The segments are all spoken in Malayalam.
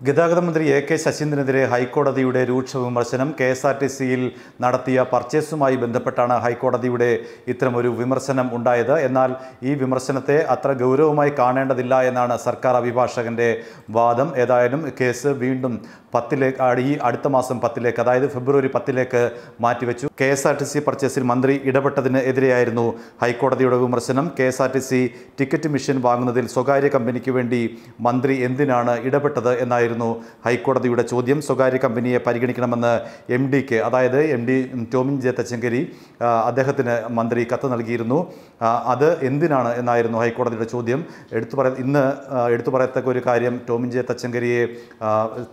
ഗതാഗത മന്ത്രി എ കെ ശശീന്ദ്രനെതിരെ ഹൈക്കോടതിയുടെ രൂക്ഷ വിമർശനം കെ എസ് ആർ ടി സിയിൽ നടത്തിയ പർച്ചേസുമായി ബന്ധപ്പെട്ടാണ് ഹൈക്കോടതിയുടെ ഇത്തരമൊരു വിമർശനം ഉണ്ടായത്. എന്നാൽ ഈ വിമർശനത്തെ അത്ര ഗൗരവമായി കാണേണ്ടതില്ല എന്നാണ് സർക്കാർ അഭിഭാഷകന്റെ വാദം. ഏതായാലും കേസ് വീണ്ടും പത്തിലേക്ക് ഈ അടുത്ത മാസം പത്തിലേക്ക് അതായത് ഫെബ്രുവരി പത്തിലേക്ക് മാറ്റിവെച്ചു. K S R T C പർച്ചേസിൽ മന്ത്രി ഇടപെട്ടതിന് എതിരെയായിരുന്നു ഹൈക്കോടതിയുടെ വിമർശനം. K S R T C ticket machine വാങ്ങുന്നതിൽ സ്വകാര്യ കമ്പനിക്ക് വേണ്ടി മന്ത്രി എന്തിനാണ് ഇടപെട്ടത് എന്നായിരുന്നു ഹൈക്കോടതിയുടെ ചോദ്യം. സ്വകാര്യ കമ്പനിയെ പരിഗണിക്കണമെന്ന് എം ഡിക്ക് അതായത് M D Tomin J Thachankary അദ്ദേഹത്തിന് മന്ത്രി കത്ത് നൽകിയിരുന്നു. അത് എന്തിനാണ് എന്നായിരുന്നു ഹൈക്കോടതിയുടെ ചോദ്യം. എടുത്തു പറയ ഇന്ന് എടുത്തു പറയത്തക്ക ഒരു കാര്യം ടോമിൻ ജെ തച്ചങ്കരിയെ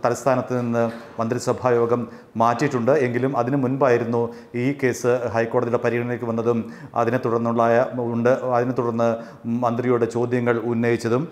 തലസ്ഥാനത്ത് നിന്ന് മന്ത്രിസഭാ യോഗം മാറ്റിയിട്ടുണ്ട്. എങ്കിലും അതിനു മുൻപായിരുന്നു ഈ കേസ് ഹൈക്കോടതിയുടെ പരിഗണനയ്ക്ക് വന്നതും അതിനെ തുടർന്നുള്ള ഉണ്ട് അതിനെ തുടർന്ന് മന്ത്രിയുടെ ചോദ്യങ്ങൾ ഉന്നയിച്ചതും.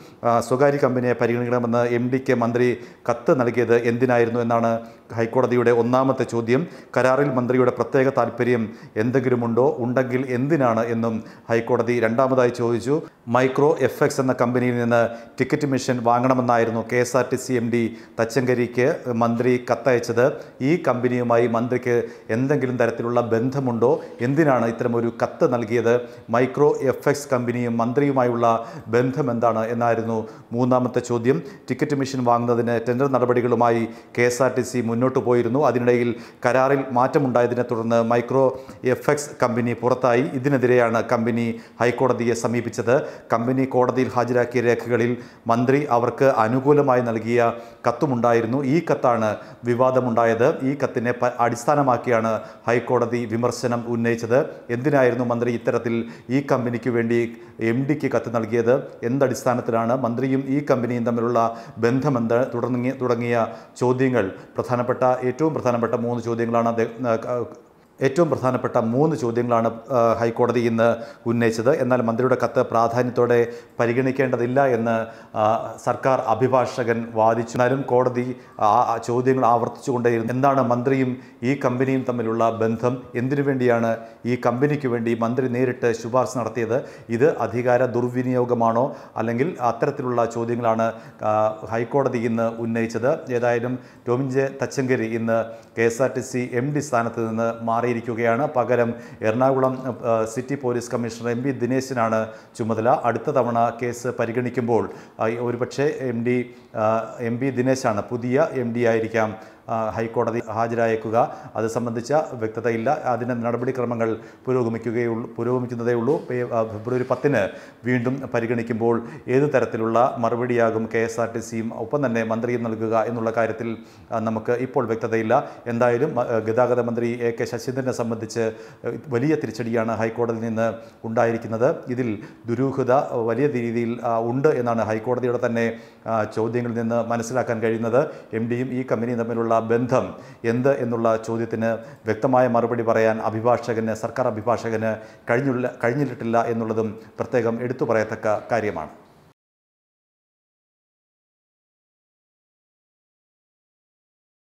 സ്വകാര്യ കമ്പനിയെ പരിഗണിക്കണമെന്ന് എം ഡിക്ക് മന്ത്രി കത്ത് നൽകിയത് എന്തിനായിരുന്നു എന്നാണ് ഹൈക്കോടതിയുടെ ഒന്നാമത്തെ ചോദ്യം. കരാറിൽ മന്ത്രിയുടെ പ്രത്യേക താല്പര്യം എന്തെങ്കിലുമുണ്ടോ? ഉണ്ടെങ്കിൽ എന്തിനാണ് എന്നും ഹൈക്കോടതി രണ്ടാമതായി ചോദിച്ചു. മൈക്രോ എഫ് എക്സ് എന്ന കമ്പനിയിൽ നിന്ന് ticket machine വാങ്ങണമെന്നായിരുന്നു K S R T C M D തച്ചങ്കരിക്ക് മന്ത്രി കത്തയച്ചത്. ഈ കമ്പനിയുമായി മന്ത്രിക്ക് എന്തെങ്കിലും തരത്തിലുള്ള ബന്ധമുണ്ടോ? എന്തിനാണ് ഇത്തരമൊരു കത്ത് നൽകിയത്? മൈക്രോ എഫ് എക്സ് കമ്പനിയും മന്ത്രിയുമായുള്ള ബന്ധം എന്താണ് എന്നായിരുന്നു മൂന്നാമത്തെ ചോദ്യം. ടിക്കറ്റ് മെഷീൻ വാങ്ങുന്നതിന് ടെൻഡർ നടപടികളുമായി K S R T C മുന്നോട്ട് പോയിരുന്നു. അതിനിടയിൽ കരാറിൽ മാറ്റമുണ്ടായതിനെ തുടർന്ന് മൈക്രോ എഫ് എക്സ് കമ്പനി പുറത്തായി. ഇതിനെതിരെയാണ് കമ്പനി ഹൈക്കോടതിയെ സമീപിച്ചത്. കമ്പനി കോടതിയിൽ ഹാജരാക്കിയ രേഖകളിൽ മന്ത്രി അവർക്ക് അനുകൂലമായി നൽകിയ കത്തുമുണ്ടായിരുന്നു. ഈ കത്താണ് വിവാദമുണ്ടായത്. ഈ കത്തിനെ അടിസ്ഥാനമാക്കിയാണ് ഹൈക്കോടതി വിമർശനം ഉന്നയിച്ചത്. എന്തിനായിരുന്നു മന്ത്രി ഇത്തരത്തിൽ ഈ കമ്പനിക്ക് വേണ്ടി എം ഡിക്ക് കത്ത് നൽകിയത്? എന്തടിസ്ഥാനത്തിലാണ് മന്ത്രിയും ഈ കമ്പനിയും തമ്മിലുള്ള ബന്ധമെന്ത് തുടങ്ങിയ തുടങ്ങിയ ചോദ്യങ്ങൾ. പ്രധാനപ്പെട്ട ഏറ്റവും പ്രധാനപ്പെട്ട മൂന്ന് ചോദ്യങ്ങളാണ് ഏറ്റവും പ്രധാനപ്പെട്ട മൂന്ന് ചോദ്യങ്ങളാണ് ഹൈക്കോടതി ഇന്ന് ഉന്നയിച്ചത്. എന്നാൽ മന്ത്രിയുടെ കത്ത് പ്രാധാന്യത്തോടെ പരിഗണിക്കേണ്ടതില്ല എന്ന് സർക്കാർ അഭിഭാഷകൻ വാദിച്ചു. എന്നാലും കോടതി ആ ചോദ്യങ്ങൾ ആവർത്തിച്ചുകൊണ്ടേയിരുന്നു. എന്താണ് മന്ത്രിയും ഈ കമ്പനിയും തമ്മിലുള്ള ബന്ധം? എന്തിനു വേണ്ടിയാണ് ഈ കമ്പനിക്ക് വേണ്ടി മന്ത്രി നേരിട്ട് ശുപാർശ നടത്തിയത്? ഇത് അധികാര ദുർവിനിയോഗമാണോ? അല്ലെങ്കിൽ അത്തരത്തിലുള്ള ചോദ്യങ്ങളാണ് ഹൈക്കോടതി ഇന്ന് ഉന്നയിച്ചത്. ഏതായാലും ടോമിൻ ജെ തച്ചങ്കരി ഇന്ന് K S R T C M D സ്ഥാനത്ത് നിന്ന് മാറിയിരിക്കുകയാണ്. പകരം Ernakulam city police commissioner M P ദിനേശിനാണ് ചുമതല. അടുത്ത തവണ കേസ് പരിഗണിക്കുമ്പോൾ ഒരുപക്ഷെ എം ഡി എം പി ദിനേശാണ് പുതിയ എം ഡി ആയിരിക്കാം ഹൈക്കോടതി ഹാജരായേക്കുക. അത് സംബന്ധിച്ച വ്യക്തതയില്ല. അതിന്റെ നടപടിക്രമങ്ങൾ പുരോഗമിക്കുകയുള്ളൂ പുരോഗമിക്കുന്നതേ ഉള്ളൂ. ഫെബ്രുവരി പത്തിന് വീണ്ടും പരിഗണിക്കുമ്പോൾ ഏത് തരത്തിലുള്ള മറുപടിയാകും കെ എസ് ആർ ടി സിയും ഒപ്പം തന്നെ മന്ത്രിയും നൽകുക എന്നുള്ള കാര്യത്തിൽ നമുക്ക് ഇപ്പോൾ വ്യക്തതയില്ല. എന്തായാലും ഗതാഗത മന്ത്രി എ കെ ശശീന്ദ്രനെ സംബന്ധിച്ച് വലിയ തിരിച്ചടിയാണ് ഹൈക്കോടതിയിൽ നിന്ന് ഉണ്ടായിരിക്കുന്നത്. ഇതിൽ ദുരൂഹത വലിയ രീതിയിൽ ഉണ്ട് എന്നാണ് ഹൈക്കോടതിയുടെ തന്നെ ചോദ്യങ്ങളിൽ നിന്ന് മനസ്സിലാക്കാൻ കഴിയുന്നത്. എം ഡിയും ഈ കമ്പനിയും തമ്മിലുള്ള ബന്ധം എന്ത് എന്നുള്ള ചോദ്യത്തിന് വ്യക്തമായ മറുപടി പറയാൻ അഭിഭാഷകന് സർക്കാർ അഭിഭാഷകന് കഴിഞ്ഞുള്ള കഴിഞ്ഞിട്ടില്ല എന്നുള്ളതും പ്രത്യേകം എടുത്തു പറയത്തക്ക കാര്യമാണ്.